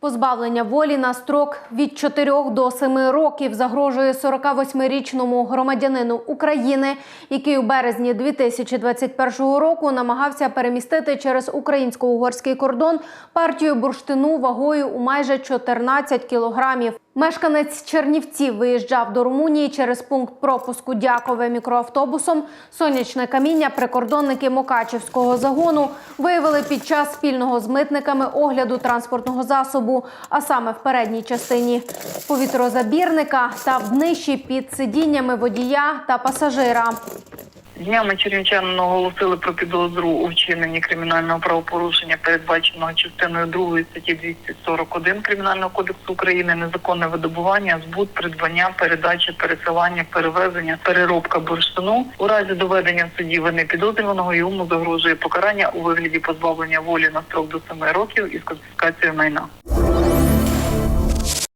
Позбавлення волі на строк від 4 до 7 років загрожує 48-річному громадянину України, який у березні 2021 року намагався перемістити через українсько-угорський кордон партію бурштину вагою у майже 14 кілограмів. Мешканець Чернівців виїжджав до Румунії через пункт пропуску Дякове мікроавтобусом. Сонячне каміння прикордонники Мокачівського загону виявили під час спільного з митниками огляду транспортного засобу, а саме в передній частині повітрозабірника та в днищі під сидіннями водія та пасажира. Днями чернівчанам оголосили про підозру у вчиненні кримінального правопорушення, передбаченого частиною 2 статті 241 Кримінального кодексу України, незаконне видобування, збут, придбання, передача, пересилання, перевезення, переробка бурштину. У разі доведення в суді вини підозрюваного йому загрожує покарання у вигляді позбавлення волі на строк до 7 років із конфіскацією майна.